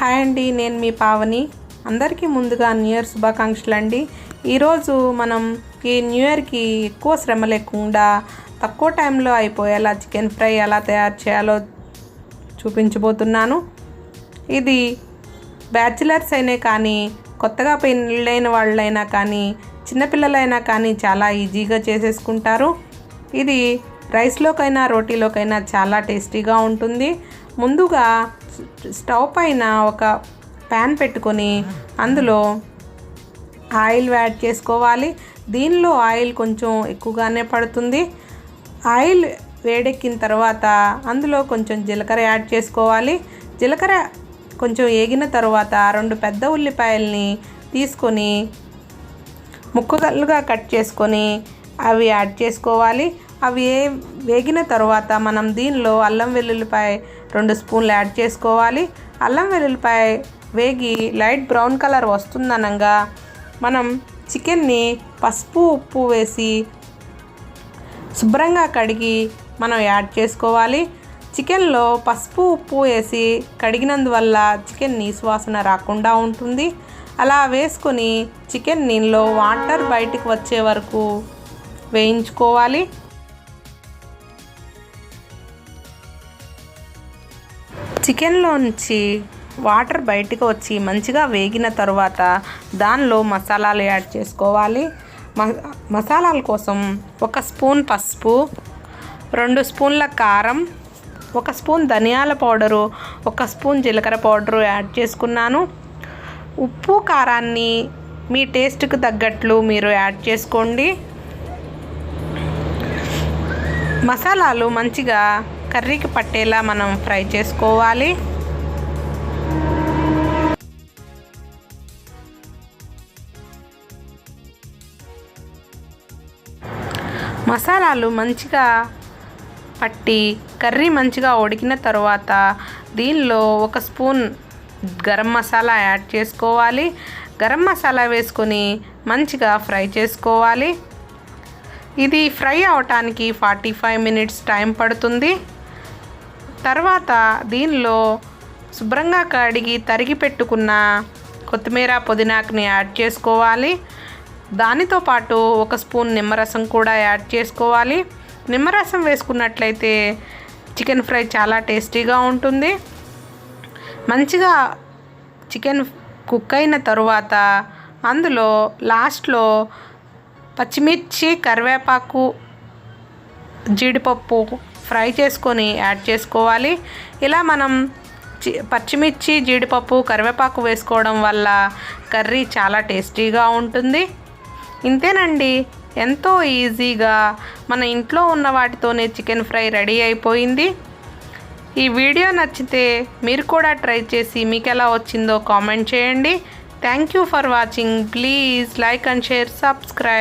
Hi అండి నేను మీ పావని. అందరికీ ముందుగా న్యూ ఇయర్ శుభాకాంక్షలు అండి. ఈరోజు మనం ఈ న్యూ ఇయర్కి ఎక్కువ శ్రమ లేకుండా తక్కువ టైంలో అయిపోయేలా చికెన్ ఫ్రై ఎలా తయారు చేయాలో చూపించబోతున్నాను. ఇది బ్యాచిలర్స్ అయినా కానీ కొత్తగా పెళ్ళైన వాళ్ళైనా కానీ చిన్నపిల్లలైనా కానీ చాలా ఈజీగా చేసేసుకుంటారు. ఇది రైస్లోకైనా రోటీలోకైనా చాలా టేస్టీగా ఉంటుంది. ముందుగా స్టవ్ పైన ఒక ప్యాన్ పెట్టుకొని అందులో ఆయిల్ యాడ్ చేసుకోవాలి. దీనిలో ఆయిల్ కొంచెం ఎక్కువగానే పడుతుంది. ఆయిల్ వేడెక్కిన తర్వాత అందులో కొంచెం జీలకర్ర యాడ్ చేసుకోవాలి. జీలకర్ర కొంచెం ఏగిన తర్వాత రెండు పెద్ద ఉల్లిపాయల్ని తీసుకొని ముక్కలుగా కట్ చేసుకొని అవి యాడ్ చేసుకోవాలి. అవి వేగిన తర్వాత మనం దీనిలో అల్లం వెల్లుల్లిపాయ రెండు స్పూన్లు యాడ్ చేసుకోవాలి. అల్లం వెల్లుల్లిపాయ వేగి లైట్ బ్రౌన్ కలర్ వస్తుందనగా మనం చికెన్ని పసుపు ఉప్పు వేసి శుభ్రంగా కడిగి మనం యాడ్ చేసుకోవాలి. చికెన్లో పసుపు ఉప్పు వేసి కడిగినందువల్ల చికెన్ నీసువాసన రాకుండా ఉంటుంది. అలా వేసుకొని చికెన్ నీళ్ళలో వాటర్ బయటకు వచ్చే వరకు వేయించుకోవాలి. చికెన్లోంచి వాటర్ బయటకు వచ్చి మంచిగా వేగిన తర్వాత దానిలో మసాలాలు యాడ్ చేసుకోవాలి. మసాలాల కోసం ఒక స్పూన్ పసుపు రెండు స్పూన్ల కారం ఒక స్పూన్ ధనియాల పౌడరు ఒక స్పూన్ జీలకర్ర పౌడరు యాడ్ చేసుకున్నాను. ఉప్పు కారాన్ని మీ టేస్ట్కి తగ్గట్లు మీరు యాడ్ చేసుకోండి. మసాలాలు మంచిగా కర్రీకి పట్టేలా మనం ఫ్రై చేసుకోవాలి. మసాలాలు మంచిగా పట్టి కర్రీ మంచిగా ఉడికిన తర్వాత దీనిలో ఒక స్పూన్ గరం మసాలా యాడ్ చేసుకోవాలి. గరం మసాలా వేసుకొని మంచిగా ఫ్రై చేసుకోవాలి. ఇది ఫ్రై అవటానికి ఫార్టీ ఫైవ్ మినిట్స్ టైం పడుతుంది. తర్వాత దీనిలో శుభ్రంగా కడిగి తరిగి పెట్టుకున్న కొత్తిమీర పుదీనాకుని యాడ్ చేసుకోవాలి. దానితో పాటు ఒక స్పూన్ నిమ్మరసం కూడా యాడ్ చేసుకోవాలి. నిమ్మరసం వేసుకున్నట్లయితే చికెన్ ఫ్రై చాలా టేస్టీగా ఉంటుంది. మంచిగా చికెన్ కుక్ అయిన తరువాత అందులో లాస్ట్లో పచ్చిమిర్చి కరివేపాకు జీడిపప్పు ఫ్రై చేసుకొని యాడ్ చేసుకోవాలి. ఇలా మనం పచ్చిమిర్చి జీడిపప్పు కరివేపాకు వేసుకోవడం వల్ల కర్రీ చాలా టేస్టీగా ఉంటుంది. ఇంతేనండి. ఎంతో ఈజీగా మన ఇంట్లో ఉన్న వాటితోనే చికెన్ ఫ్రై రెడీ అయిపోయింది. ఈ వీడియో నచ్చితే మీరు కూడా ట్రై చేసి మీకు ఎలా వచ్చిందో కామెంట్ చేయండి. Thank you for watching. Please like and share subscribe.